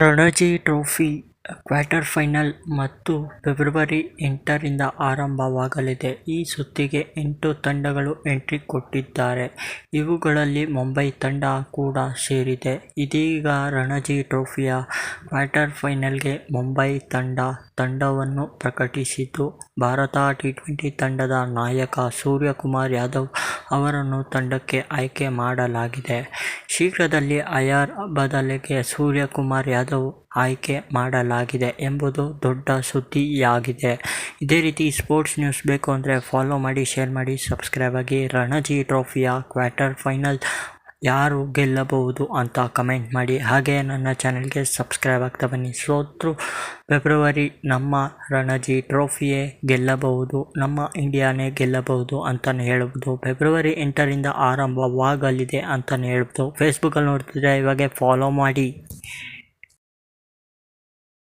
Ranji trophy quarter final ಮತ್ತು February ಎಂಟರಿಂದ ಆರಂಭವಾಗಲಿದೆ. ಈ ಸುತ್ತಿಗೆ ಎಂಟು ತಂಡಗಳು ಎಂಟ್ರಿ ಕೊಟ್ಟಿದ್ದಾರೆ ಇವುಗಳಲ್ಲಿ ಮುಂಬೈ ತಂಡ ಕೂಡ ಸೇರಿದೆ. ಇದೀಗ ರಣಜಿ ಟ್ರೋಫಿಯ ಕ್ವಾರ್ಟರ್ ಫೈನಲ್ಗೆ ಮುಂಬೈ ತಂಡ ತಂಡವನ್ನು ಪ್ರಕಟಿಸಿದ್ದು, ಭಾರತ ಟಿ-ಟ್ವೆಂಟಿ ತಂಡದ ನಾಯಕ ಸೂರ್ಯಕುಮಾರ್ ಯಾದವ್ ಅವರನ್ನು ತಂಡಕ್ಕೆ ಆಯ್ಕೆ ಮಾಡಲಾಗಿದೆ. ಶೀಘ್ರದಲ್ಲಿ ಅಯ್ಯರ್ ಬದಲಿಗೆ ಸೂರ್ಯಕುಮಾರ್ ಯಾದವ್ ಆಯ್ಕೆ ಮಾಡಲಾಗಿದೆ ಎಂಬುದು ದೊಡ್ಡ ಸುದ್ದಿಯಾಗಿದೆ. ಇದೇ ರೀತಿ ಸ್ಪೋರ್ಟ್ಸ್ ನ್ಯೂಸ್ ಬೇಕು ಅಂದರೆ ಫಾಲೋ ಮಾಡಿ, ಶೇರ್ ಮಾಡಿ, ಸಬ್ಸ್ಕ್ರೈಬ್ ಆಗಿ. ರಣಜಿ ಟ್ರೋಫಿಯ ಕ್ವಾರ್ಟರ್ ಫೈನಲ್ ಯಾರು ಗೆಲ್ಲಬಹುದು ಅಂತ ಕಮೆಂಟ್ ಮಾಡಿ. ಹಾಗೆ ನನ್ನ ಚಾನಲ್ಗೆ ಸಬ್ಸ್ಕ್ರೈಬ್ ಆಗ್ತಾ ಬನ್ನಿ. ಸೋತ್ರೂ ಫೆಬ್ರವರಿ ನಮ್ಮ ರಣಜಿ ಟ್ರೋಫಿಯೇ ಗೆಲ್ಲಬಹುದು, ನಮ್ಮ ಇಂಡಿಯಾನೇ ಗೆಲ್ಲಬಹುದು ಅಂತಲೇ ಹೇಳ್ಬೋದು. ಫೆಬ್ರವರಿ ಎಂಟರಿಂದ ಆರಂಭವಾಗಲಿದೆ ಅಂತಲೇ ಹೇಳ್ಬೋದು. ಫೇಸ್ಬುಕ್ಕಲ್ಲಿ ನೋಡ್ತಿದ್ರೆ ಇವಾಗೆ ಫಾಲೋ ಮಾಡಿ.